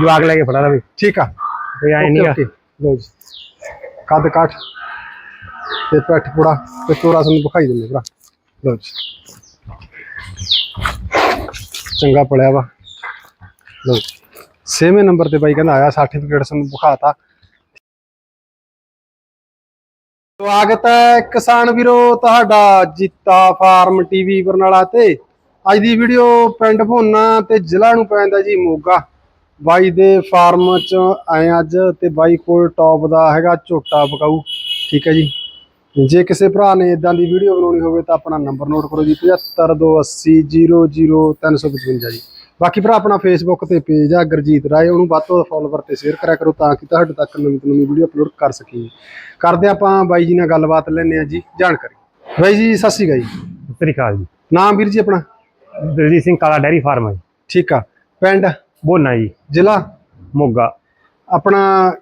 ਜਵਾਕ ਲੈ ਕੇ ਫੜਾ ਰਵੇ। ਠੀਕ ਆ। ਕੋਈ ਐ ਨਹੀਂਗਾ ਓਕੇ। ਲਓ ਜੀ। ਕੱਦ ਕਾਠ ਤੇ ਪੈਠ ਪੁੜਾ ਤੇ ਤੋਰਾ ਸਾਨੂੰ ਦਿਖਾਈ ਦਿੰਦੇ ਭਰਾ। ਲਓ ਜੀ। ਚੰਗਾ ਪੜਿਆ ਵਾ। ਜੀ। ਛੇਵੇਂ ਨੰਬਰ ਤੇ ਬਾਈ ਕਹਿੰਦਾ ਆਇਆ ਸਰਟੀਫਿਕੇਟ ਸਾਨੂੰ ਵਿਖਾਤਾ। ਸਵਾਗਤ ਹੈ ਕਿਸਾਨ ਵੀਰੋ ਤੁਹਾਡਾ ਜੀਤਾ ਫਾਰਮ ਟੀਵੀ ਬਰਨਾਲਾ ਤੇ। ਅੱਜ ਦੀ ਵੀਡੀਓ ਪਿੰਡ ਭੋਨਾ ਤੇ ਜ਼ਿਲ੍ਹਾ ਨੂੰ ਪੈਂਦਾ ਜੀ ਮੋਗਾ। ਬਾਈ ਦੇ ਫਾਰਮ ਚ ਆਏ ਅੱਜ ਤੇ ਬਾਈ ਕੋਲ ਟੌਪ ਦਾ ਹੈਗਾ ਝੋਟਾ ਬਕਾਊ ਠੀਕ ਹੈ ਜੀ। ਜੇ ਕਿਸੇ ਭਰਾ ਨੇ ਇਦਾਂ ਦੀ ਵੀਡੀਓ ਬਣਾਉਣੀ ਹੋਵੇ ਤਾਂ ਆਪਣਾ ਨੰਬਰ ਨੋਟ ਕਰੋ ਜੀ 7528000355 ਜੀ। ਬਾਕੀ ਭਰਾ ਆਪਣਾ ਫੇਸਬੁੱਕ ਤੇ ਪੇਜ ਆ ਗੁਰਜੀਤ ਰਾਏ ਉਹਨੂੰ ਵੱਧ ਤੋਂ ਵੱਧ ਫੋਲੋਵਰ ਤੇ ਸ਼ੇਅਰ ਕਰਿਆ ਕਰੋ ਤਾਂ ਕਿ ਤੁਹਾਡੇ ਤੱਕ ਨਵੀਂ ਤੋਂ ਨਵੀਂ ਵੀਡੀਓ ਅਪਲੋਡ ਕਰ ਸਕੀਏ। ਕਰਦੇ ਆਪਾਂ ਬਾਈ ਜੀ ਨਾਲ ਗੱਲਬਾਤ ਲੈਣੇ ਆ ਜੀ ਜਾਣਕਾਰੀ। ਬਾਈ ਜੀ ਸਤਿ ਸ਼੍ਰੀ ਅਕਾਲ ਜੀ। ਸਤਿ ਸ੍ਰੀ ਅਕਾਲ ਜੀ। ਨਾਮ ਵੀਰ ਜੀ ਆਪਣਾ? ਦਲਜੀਤ ਸਿੰਘ ਕਾਲਾ ਡੈਰੀ ਫਾਰਮ ਹੈ ਜੀ। ਠੀਕ ਆ। ਪਿੰਡ? ਬੋਨਾ ਜੀ। ਜ਼ਿਲ੍ਹਾ? ਮੋਗਾ। ਆਪਣਾ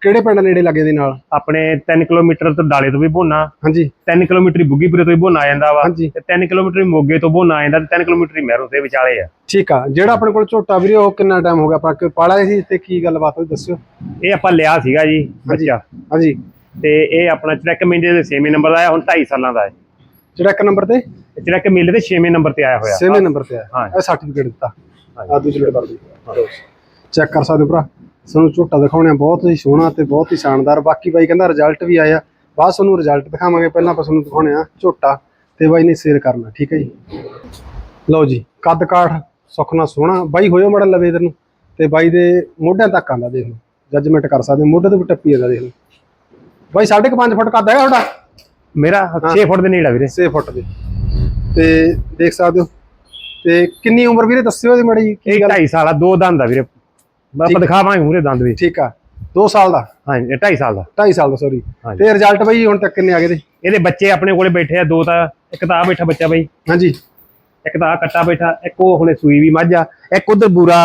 ਕਿਹੜੇ ਪਿੰਡ ਨੇੜੇ ਲੱਗੇ ਦੇ ਨਾਲ? ਆਪਣੇ 3 ਕਿਲੋਮੀਟਰ ਤੋਂ ਡਾਲੇ ਤੋਂ ਵੀ ਬੋਨਾ। ਹਾਂਜੀ। 3 ਕਿਲੋਮੀਟਰ ਹੀ ਬੁੱਗੀਪੁਰੇ ਤੋਂ ਵੀ ਬੋਨਾ ਆ ਜਾਂਦਾ ਵਾ। ਹਾਂਜੀ। ਤੇ 3 ਕਿਲੋਮੀਟਰ ਹੀ ਮੋਗੇ ਤੋਂ ਬੋਨਾ ਆ ਜਾਂਦਾ ਤੇ 3 ਕਿਲੋਮੀਟਰ ਹੀ ਮਹਿਰੋਂ ਦੇ ਵਿਚਾਲੇ ਆ। ਠੀਕ ਆ। ਜਿਹੜਾ ਆਪਣੇ ਕੋਲ ਝੋਟਾ ਵੀਰੇ ਉਹ ਕਿੰਨਾ ਟਾਈਮ ਹੋ ਗਿਆ? ਆਪਾਂ ਕਿ ਪਾਲਿਆ ਸੀ ਤੇ ਕੀ ਗੱਲਬਾਤ ਹੋਈ ਦੱਸਿਓ। ਇਹ ਆਪਾਂ ਲਿਆ ਸੀਗਾ ਜੀ ਬੱਚਾ। ਹਾਂਜੀ। ਤੇ ਇਹ ਆਪਣਾ ਚੜਕ ਮੇਲੇ ਦੇ 6ਵੇਂ ਨੰਬਰ ਦਾ ਆਇਆ ਹੁਣ 2.5 ਸਾਲਾਂ ਦਾ ਹੈ। ਇੱਕ ਨੰਬਰ ਤੇ? ਚੜਕ ਮੇਲੇ ਦੇ 6ਵੇਂ ਨੰਬਰ ਤੇ ਆਇਆ ਹੋਇਆ। ਛੇਵੇਂ ਨੰਬਰ ਤੇ ਆ ਹਾਂ। ਇਹ ਸਰਟੀਫਿਕੇਟ ਦਿੱਤਾ। ਆ ਦੂਜੇ ਨੰਬਰ ਦੀ ਚੈੱਕ ਕਰ ਸਕਦੇ ਹੋ ਭਰਾ। ਤੁਹਾਨੂੰ ਝੋਟਾ ਦਿਖਾਉਣੇ ਆ ਬਹੁਤ ਹੀ ਸੋਹਣਾ ਤੇ ਬਹੁਤ ਹੀ ਸ਼ਾਨਦਾਰ। ਬਾਕੀ ਬਾਈ ਕਹਿੰਦਾ ਰਿਜ਼ਲਟ ਵੀ ਆਇਆ ਬਾਅਦ ਤੁਹਾਨੂੰ ਰਿਜ਼ਲਟ ਦਿਖਾਵਾਂਗੇ। ਪਹਿਲਾਂ ਆਪਾਂ ਤੁਹਾਨੂੰ ਦਿਖਾਉਣੇ ਆ ਝੋਟਾ ਤੇ ਬਾਈ ਨੇ ਸੇਲ ਕਰਨਾ ਠੀਕ ਹੈ ਜੀ। ਲਓ ਜੀ ਕੱਦ ਕਾਠ ਸੁਖਣਾ ਸੋਹਣਾ। ਬਾਈ ਹੋਇਓ ਮੜਾ ਲਵੇ ਇਧਰ ਨੂੰ ਤੇ ਬਾਈ ਦੇ ਮੋਢਿਆਂ ਤੱਕ ਆਂਦਾ ਦੇਖ ਲਓ। ਜੱਜਮੈਂਟ ਕਰ ਸਕਦੇ ਹੋ, ਮੋਢੇ ਤੋਂ ਵੀ ਟੱਪੀ ਜਾਂਦਾ ਦੇਖ ਲਓ। ਬਾਈ 5.5 ਫੁੱਟ ਕੱਦ ਹੈਗਾ ਤੁਹਾਡਾ? ਮੇਰਾ 6 ਫੁੱਟ ਦੇ ਨੇੜੇ ਆ ਵੀਰੇ। 6 ਫੁੱਟ ਦੇ। ਤੇ ਦੇਖ ਸਕਦੇ ਹੋ ਤੇ ਕਿੰਨੀ ਉਮਰ ਵੀਰੇ? ਦੱਸਿਓ ਇਹਦੀ ਮੜੀ ਕੀ ਇਹ ਗੱਲ? 2.5 ਸਾਲ ਆ ਦੋ ਦੰਦ ਆ ਵੀਰੇ। ਆਪਾਂ ਦਿਖਾਵਾਂਗੇ ਮੂਰੇ ਦੰਦ ਵੀ। ਠੀਕ ਆ। 2 ਸਾਲ ਦਾ? ਹਾਂਜੀ ਇਹ 2.5 ਸਾਲ ਦਾ। 2.5 ਸਾਲ ਦਾ ਸੌਰੀ। ਤੇ ਰਿਜ਼ਲਟ ਬਈ ਹੁਣ ਤੱਕ ਕਿੰਨੇ ਆ ਗਏ ਦੇ ਇਹਦੇ ਬੱਚੇ ਆਪਣੇ ਕੋਲੇ ਬੈਠੇ ਆ ਦੋ ਤਾਂ ਇੱਕ ਤਾਂ ਆ ਬੈਠਾ ਬੱਚਾ ਬਈ। ਹਾਂਜੀ। ਇੱਕ ਤਾਂ ਆ ਕੱਟਾ ਬੈਠਾ ਇੱਕ ਉਹ ਹੁਣੇ ਸੂਈ ਵੀ ਮੱਝ ਆ ਇੱਕ ਉਧਰ ਬੂਰਾ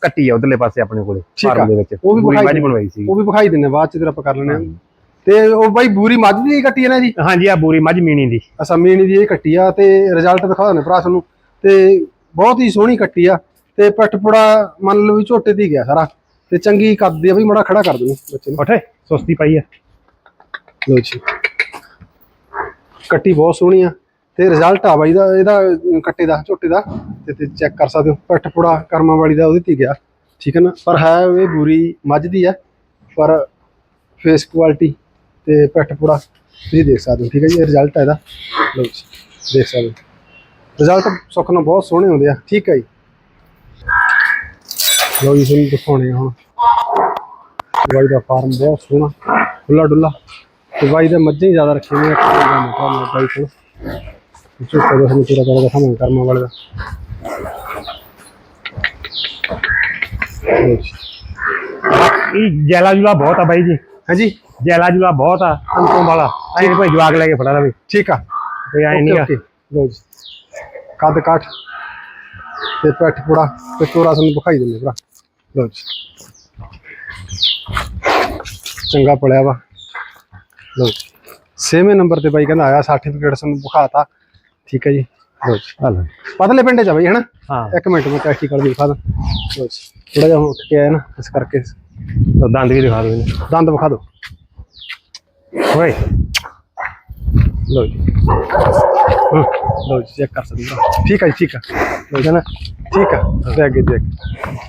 ਕੱਟੀ ਆ ਉਧਰਲੇ ਪਾਸੇ ਆਪਣੇ ਕੋਲੇ। ਫਾਰਮ ਦੇ ਵਿੱਚ। ਉਹ ਵੀ ਵਿਖਾਈ। ਬਣਵਾਈ ਸੀ ਉਹ ਵੀ ਵਿਖਾਈ ਦਿੰਨੇ ਬਾਅਦ ਚ ਫਿਰ ਆਪਾਂ ਕਰ ਲੈਣੇ ਆ ਤੇ ਉਹ ਬਾਈ ਬੂਰੀ ਮੱਝ ਦੀ ਕੱਟੀ ਹੈ ਨਾ ਜੀ ਹਾਂਜੀ ਆ ਬੂਰੀ ਮੱਝ ਮੀਣੀ ਦੀ। ਅਸਾਂ ਮੀਣੀ ਦੀ ਇਹ ਕੱਟੀ ਆ ਤੇ ਰਿਜ਼ਲਟ ਦਿਖਾ ਦਿੰਨੇ ਭਰਾ ਤੁਹਾਨੂੰ। ਤੇ ਬਹੁਤ ਹੀ ਸੋਹਣੀ ਕੱਟੀ ਆ ਤੇ ਪਟਪੜਾ ਮੰਨ ਲਓ ਵੀ ਝੋਟੇ ਤੇ ਗਿਆ ਸਾਰਾ ਤੇ ਚੰਗੀ ਕੱਦ ਦੀ ਆ ਬਈ ਮੜਾ ਖੜਾ ਕਰ ਦੂੰ ਬੱਚੇ ਨੂੰ। ਉਠੇ ਸੁਸਤੀ ਪਾਈ ਆ। ਲੋ ਜੀ। ਕੱਟੀ ਬਹੁਤ ਸੋਹਣੀ ਆ ਤੇ ਰਿਜ਼ਲਟ ਆ ਬਾਈ ਦਾ ਇਹਦਾ ਕੱਟੇ ਦਾ ਝੋਟੇ ਦਾ ਤੇ ਤੇ ਚੈੱਕ ਕਰ ਸਕਦੇ ਹੋ। ਪੱਟ ਪੁੜਾ ਕਰਮਾਂ ਵਾਲੀ ਦਾ ਉਹਦੇ ਤੇ ਗਿਆ ਠੀਕ ਹੈ ਨਾ? ਪਰ ਹੈ ਇਹ ਬੂਰੀ ਮੱਝ ਦੀ ਆ ਪਰ ਫੇਸ ਕੁਆਲਿਟੀ ਤੇ ਪੱਟ ਪੁੜਾ ਤੁਸੀਂ ਦੇਖ ਸਕਦੇ ਹੋ ਠੀਕ ਹੈ ਜੀ? ਇਹ ਰਿਜ਼ਲਟ ਹੈ ਇਹਦਾ। ਲੋ ਜੀ ਦੇਖ ਸਕਦੇ ਹੋ। ਰਿਜ਼ਲਟ ਸੁੱਖ ਨਾਲ ਬਹੁਤ ਸੋਹਣੇ ਹੁੰਦੇ ਆ ਠੀਕ ਹੈ ਜੀ। ਲੋ ਜੀ ਤੁਹਾਨੂੰ ਦਿਖਾਉਣੇ ਆ ਹੁਣ। ਬਾਈ ਦਾ ਫਾਰਮ ਬਹੁਤ ਸੋਹਣਾ ਖੁੱਲਾ ਡੁੱਲਾ ਤੇ ਬਾਈ ਦੇ ਮੱਝਾਂ ਹੀ ਜ਼ਿਆਦਾ ਰੱਖੇ ਨੇ ਇੱਕ ਦਾ ਮੋਟਾ ਮੋਟਾ ਬਾਈ ਕੋਲ। ਝੋਟਾ ਦਾ ਸਾਨੂੰ ਪੂਰਾ ਕਰਦਾ ਖਾਵਾਂ ਕਰਮਾਂ ਵਾਲੇ ਦਾ। ਇਹ ਜੈਲਾ ਜੁਲਾ ਬਹੁਤ ਆ ਬਾਈ ਜੀ। ਹਾਂਜੀ? ਜੈਲਾ ਜੁਲਾ ਬਹੁਤ ਆ ਅੰਤੋਂ ਵਾਲਾ। ਐਂ ਭਾਈ ਜਵਾਕ ਲੈ ਕੇ ਫੜਾ ਰਵੇ ਠੀਕ ਆ। ਕੋਈ ਐਂ ਨਹੀਂਗਾ ਓਕੇ। ਲਓ ਜੀ। ਕੱਦ ਕਾਠ ਤੇ ਪੈਠ ਪੁੜਾ ਤੇ ਤੋਰਾ ਸਾਨੂੰ ਦਿਖਾਈ ਦਿੰਦੇ ਭਰਾ। ਲਓ ਜੀ। ਚੰਗਾ ਪੜਿਆ ਵਾ। ਜੀ। ਛੇਵੇਂ ਨੰਬਰ ਤੇ ਬਾਈ ਕਹਿੰਦਾ ਆਇਆ ਸਰਟੀਫਿਕੇਟ ਸਾਨੂੰ ਵਿਖਾਤਾ। ਠੀਕ ਹੈ ਜੀ। ਲਓ ਜੀ। ਹਲ ਪਤਲੇ ਪਿੰਡ ਚ ਆ ਬਾਈ ਹਨਾ? ਹਾਂ। ਇੱਕ ਮਿੰਟ ਮੈਂ ਪ੍ਰੈਕਟੀਕਲ ਦਿਖਾ ਦਾਂ ਲਓ ਜੀ। ਥੋੜਾ ਜਿਹਾ ਉੱਠ ਕੇ ਆਇਆ ਨਾ ਇਸ ਕਰਕੇ। ਦੰਦ ਵੀ ਦਿਖਾ ਦੋ ਇਹਨੂੰ ਦੰਦ ਵਿਖਾ ਦਿਓ। ਓਏ। ਲਓ ਜੀ। ਲਓ ਜੀ ਚੈੱਕ ਕਰ ਸਕਦੇ ਹੋ। ਠੀਕ ਹੈ ਜੀ, ਠੀਕ ਹੈ ਲਓ ਜੀ ਨਾ? ਠੀਕ ਹੈ ਤੇ ਅੱਗੇ ਦੇਖ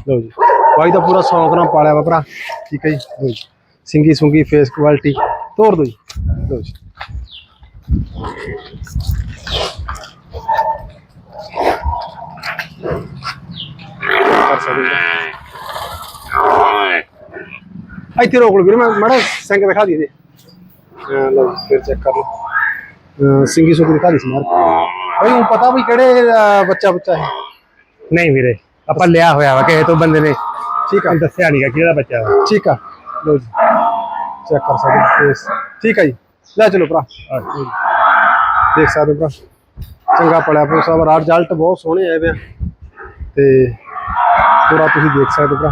ਲਓ ਜੀ। ਬਾਈ ਦਾ ਪੂਰਾ ਸ਼ੌਂਕ ਨਾਲ ਪਾਲਿਆ ਵਾ ਭਰਾ। ਠੀਕ ਹੈ ਜੀ, ਲਓ ਜੀ। ਸਿੰਗੀ ਸੁੰਗੀ ਫੇਸ ਕੁਆਲਿਟੀ ਤੋੜ ਦਿਓ ਜੀ। ਲਓ ਜੀ। ਕਰ ਸਕਦੇ ਹੋ। ਇੱਥੇ ਰੋਕ ਲਓ ਵੀਰੇ, ਮੈਂ ਮਾੜਾ ਸਿੰਘ ਦਿਖਾ ਦਈਏ। ਹਾਂ ਲਓ ਫਿਰ ਚੈੱਕ ਕਰ ਲਓ। ਅਹ ਸਿੰਗੀ ਸੁੰਗੀ ਦਿਖਾ ਦੀ ਸਮਾਰ ਬਈ ਹੁਣ ਪਤਾ ਵੀ ਕਿਹੜੇ ਅਹ, ਬੱਚਾ ਬੱਚਾ ਹੈ? ਨਹੀਂ ਵੀਰੇ ਆਪਾਂ ਲਿਆ ਹੋਇਆ ਵਾ ਕਿਸੇ ਤੋਂ ਬੰਦੇ ਨੇ। ਠੀਕ ਆ। ਦੱਸਿਆ ਨਹੀਂਗਾ ਕਿਹੜਾ ਬੱਚਾ ਵਾ। ਠੀਕ ਆ। ਲਓ ਜੀ। ਚੈੱਕ ਕਰ ਸਕਦੇ ਹੋ ਫੇਸ ਠੀਕ ਆ ਜੀ। ਲੈ ਚਲੋ ਭਰਾ। ਦੇਖ ਸਕਦੇ ਹੋ ਭਰਾ। ਚੰਗਾ ਪੜਿਆ ਪੋ ਸਭ ਰਾਤ ਰਿਜ਼ਲਟ ਬਹੁਤ ਸੋਹਣੇ ਆਏ ਵੇ ਆ। ਤੇ ਪੂਰਾ ਤੁਸੀਂ ਦੇਖ ਸਕਦੇ ਹੋ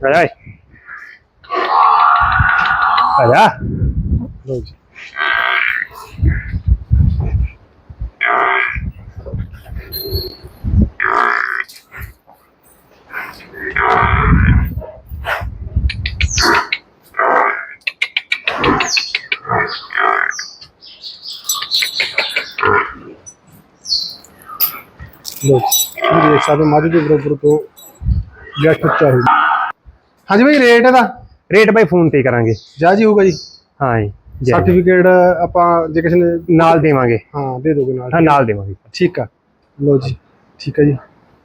ਭਰਾ। ਆ ਜਾ ਆ ਜਾ। ਲਓ ਜੀ ਲੋ ਜੀ ਇਹ ਦੇਖ ਸਕਦੇ ਹੋ ਮੱਝ ਦੇ ਬਰੋਬਰ ਤੋਂ ਗੱਠ ਉੱਚਾ ਹੋ। ਹਾਂਜੀ ਬਾਈ ਰੇਟ ਇਹਦਾ? ਰੇਟ ਬਾਈ ਫੋਨ ਤੇ ਹੀ ਕਰਾਂਗੇ। ਜਾਜੀ ਹੋਊਗਾ ਜੀ? ਹਾਂ ਜੀ ਜੈ। ਸਰਟੀਫਿਕੇਟ ਆਪਾਂ ਜੇ ਕਿਸੇ ਨੇ ਨਾਲ ਦੇਵਾਂਗੇ। ਹਾਂ ਦੇ ਦੋਗੇ ਨਾਲ। ਹਾਂ ਨਾਲ ਦੇਵਾਂਗੇ। ਠੀਕ ਆ। ਲੋ ਜੀ ਠੀਕ ਆ ਜੀ।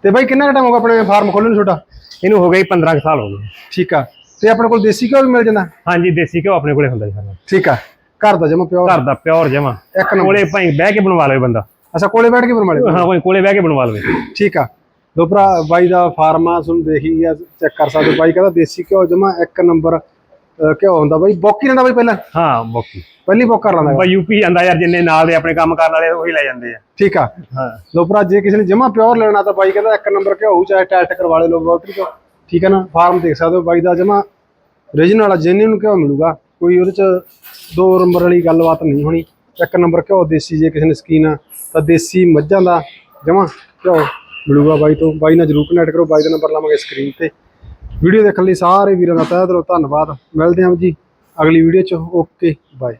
ਤੇ ਬਾਈ ਕਿੰਨਾ ਟਾਈਮ ਹੋਗਾ ਆਪਣੇ ਫਾਰਮ ਖੋਲ੍ਹਣ ਨੂੰ ਛੋਟਾ? ਇਹਨੂੰ ਹੋ ਗਏ 15 ਕੁ ਸਾਲ ਹੋ ਗਏ। ਠੀਕ ਆ। ਤੇ ਆਪਣੇ ਕੋਲ ਦੇਸੀ ਘਿਓ ਵੀ ਮਿਲ ਜਾਂਦਾ? ਹਾਂਜੀ ਦੇਸੀ ਘਿਓ ਆਪਣੇ ਕੋਲੇ ਹੁੰਦਾ ਜੀ ਠੀਕ ਆ। ਘਰ ਦਾ ਜਮਾ ਪਿਓਰ? ਘਰ ਦਾ ਪਿਓਰ ਜਮਾ। ਇੱਕ ਨੰਬਰ। ਕੋਲੇ ਭਾਈ ਬਹਿ ਕੇ ਬਣਵਾ ਲਵੇ ਬੰਦਾ। ਅੱਛਾ ਕੋਲੇ ਬੈਠ ਕੇ ਬਣਵਾਲੇ ਹਾਂ ਕੋਈ ਕੋਲੇ ਬਹਿ ਕੇ ਬਣਵਾ ਲਵੇ। ਠੀਕ ਆ। ਲੋ ਭਰਾ ਬਾਈ ਦਾ ਫਾਰਮ ਆ ਤੁਹਾਨੂੰ ਦੇਖੀ ਗਿਆ ਚੈੱਕ ਕਰ ਸਕਦੇ ਹੋ। ਬਾਈ ਕਹਿੰਦਾ ਦੇਸੀ ਘਿਓ ਜਮਾ ਇੱਕ ਨੰਬਰ ਘਿਓ ਹੁੰਦਾ। ਬਾਈ ਬੋਕੀ ਲੈਂਦਾ ਬਾਈ ਪਹਿਲਾਂ? ਹਾਂ ਬਾਕੀ। ਪਹਿਲੀ ਬੋਕ ਕਰ ਲੈਂਦਾ ਬਾਈ। ਯੂਪੀ ਜਾਂਦਾ ਯਾਰ ਜਿੰਨੇ ਨਾਲ ਦੇ ਆਪਣੇ ਕੰਮ ਕਰਨ ਵਾਲੇ ਉਹੀ ਲੈ ਜਾਂਦੇ ਆ। ਠੀਕ ਆ। ਹਾਂ। ਲੋ ਭਰਾ ਜੇ ਕਿਸੇ ਨੇ ਜਮਾ ਪਿਓਰ ਲੈਣਾ ਤਾਂ ਬਾਈ ਕਹਿੰਦਾ ਇੱਕ ਨੰਬਰ ਘਿਓ ਚਾਹੇ ਟੈਸਟ ਕਰਵਾ ਲੈ ਲੋ ਲੈਬੋਰਟਰੀ ਤੋਂ। ਠੀਕ ਹੈ ਨਾ? ਫਾਰਮ ਦੇਖ ਸਕਦੇ ਹੋ ਬਾਈ ਦਾ ਜਮਾ ਰੀਜਨਲ ਵਾਲਾ ਜੈਨੂਨ ਘਿਓ ਮਿਲੂਗਾ। ਕੋਈ ਉਹਦੇ ਚ ਦੋ ਨੰਬਰ ਵਾਲੀ ਗੱਲਬਾਤ ਨਹੀਂ ਹੋਣੀ। ਇੱਕ ਨੰਬਰ ਘਿਓ ਦੇਸੀ ਜੇ ਕਿਸੇ ਨੇ ਸਕੀਨ ਆ ਤਾਂ ਦੇਸੀ ਮੱਝਾਂ ਦਾ ਜਮਾ ਘਿਓ ਮਿਲੂਗਾ ਬਾਈ ਤੋਂ। ਬਾਈ ਨਾਲ ਜਰੂਰ ਕਨੈਕਟ ਕਰੋ, ਬਾਈ ਦਾ ਨੰਬਰ ਲਾਵਾਂਗੇ ਸਕਰੀਨ ਤੇ। ਵੀਡੀਓ ਦੇਖਣ ਲਈ ਸਾਰੇ ਵੀਰਾਂ ਦਾ ਤਹਿ ਦਿਲੋਂ ਧੰਨਵਾਦ। ਮਿਲਦੇ ਹਾਂ ਜੀ ਅਗਲੀ ਵੀਡੀਓ ਚ। Okay bye